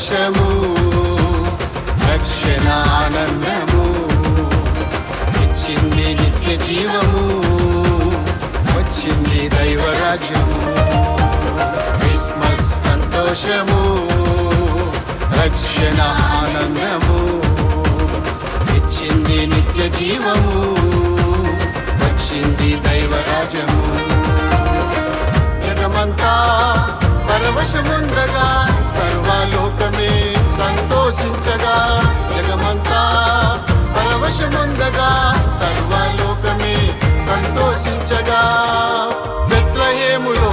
సంతోషము రక్షణ ఆనందము ఇచ్చింది నిత్య జీవము వచ్చింది దైవరాజ్యము. క్రిస్మస్ సంతోషము రక్షణ ఆనందము ఇచ్చింది నిత్య జీవము వచ్చింది దైవరాజ్యము. జగమంతా పరవశముందగా సంతోషించగా జగమంతా పరవశముందగా సర్వలోకమే సంతోషించగా. బెత్లహేములో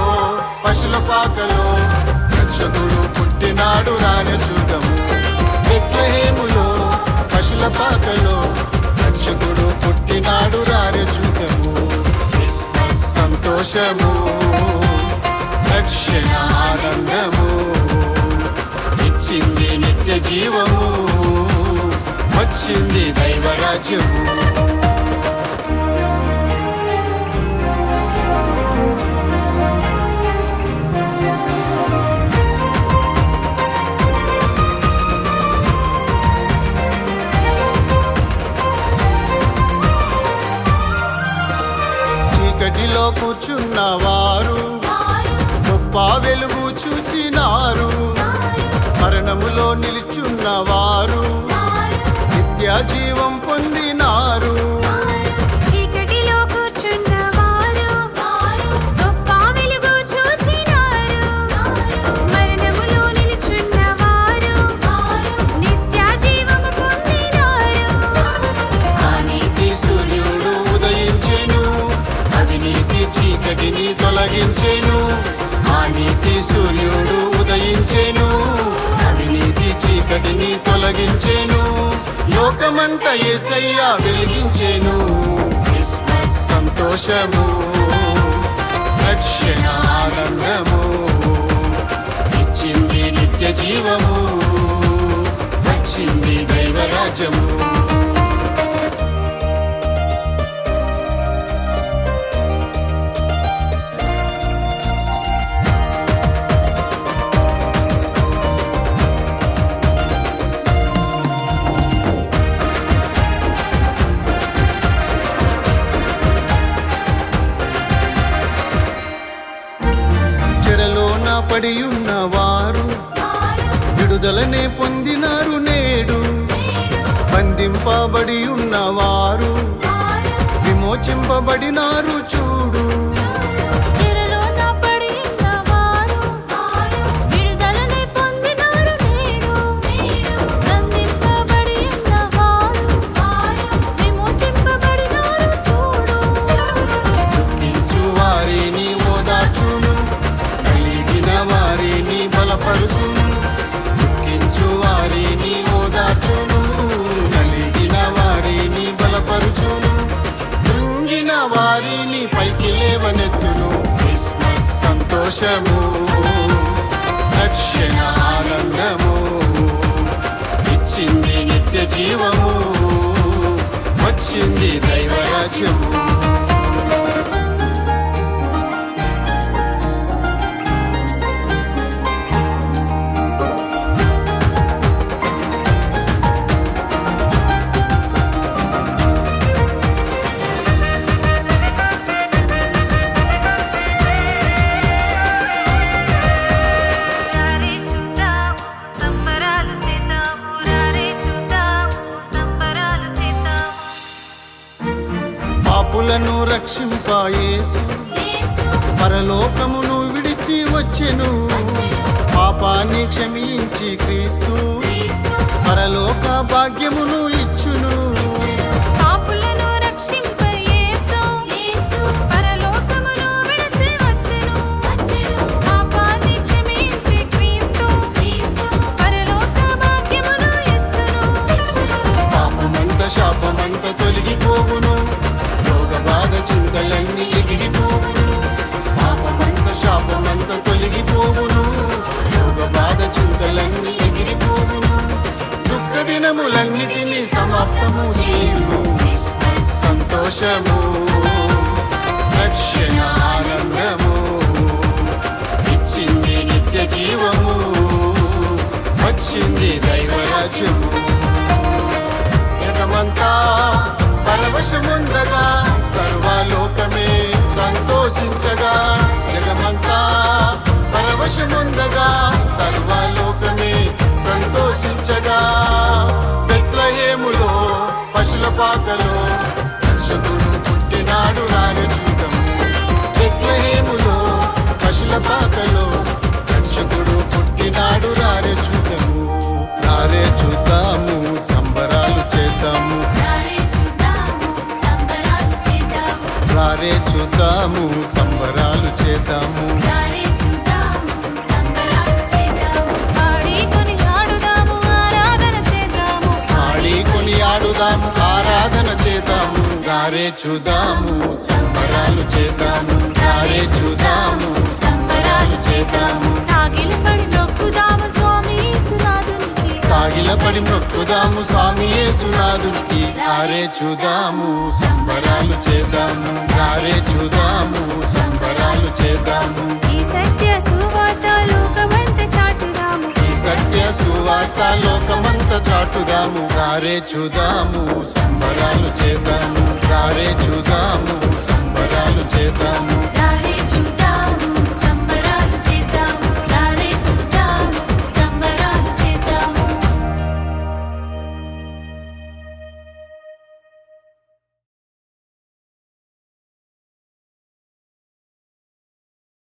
పశుల పాకలో రక్షకుడు పుట్టినాడు రాని చూడము. బెత్లహేములో పశుల పాకలో రక్షకుడు పుట్టినాడు రాని చూడము. సంతోషము రక్షణ ఆనందము. జీవము. వచ్చింది దైవరాజ్యము. చీకటిలో కూర్చున్న వారు గొప్ప వెలుగు చూచినారు. మరణములో నిలుచున్న వారు. నిత్య జీవం చీకటిని తొలగించెను. లోకమంత ఏసయ్యా వెలిగించేను. క్రిస్మస్ సంతోషము రక్షణ ఆనందము ఇచ్చింది నిత్య జీవము వచ్చింది దైవరాజ్యము. చెరలోన పడి వారు విడుదలనే పొందినారు నేడు. బంధింపబడి ఉన్నవారు విమోచింపబడినారు చూడు. సంతోషము రక్షణ ఆనందము ఇచ్చింది నిత్య జీవము వచ్చింది దైవరాజ్యము. పాపులను రక్షింపాయేసు యేసు. పరలోకమును విడిచి వచ్చెను. పాపాన్ని క్షమించి క్రీస్తు. పరలోక భాగ్యమును దినములన్నిటినీ సమాప్తము చేయును సంతోషము రక్షణ ఆనందము ఇచ్చింది నిత్య జీవము వచ్చింది దైవరాజ్యము. పరవశముందగా సర్వలోకమే సంతోషించగా జగమంతా పరవశముందగా చూద్దాము. సంబరాలు చేద్దాము. ఆరాధన చేద్దాము. ఆడి కొని ఆడుదాము ఆరాధన చేద్దాము. రారే చూద్దాము సంబరాలు చేద్దాము. రారే చూద్దాము సంబరాలు చేద్దాము. సాగిల పడి మొక్కుదాము స్వామి. సాగిలపడి మొక్కుదాము స్వామి యేసునాథుడికి రారే చూద్దాము సంబరాలు చేద్దాము రారే చూద్దాము సంబరాలు చేద్దాము. ఈ సత్య సువార్త లోకమంత చాటుదాము. ఈ సత్య సువార్త లోకమంత చాటుదాము రారే చూద్దాము సంబరాలు చేద్దాము రారే చూద్దాము సంబరాలు చేద్దాము.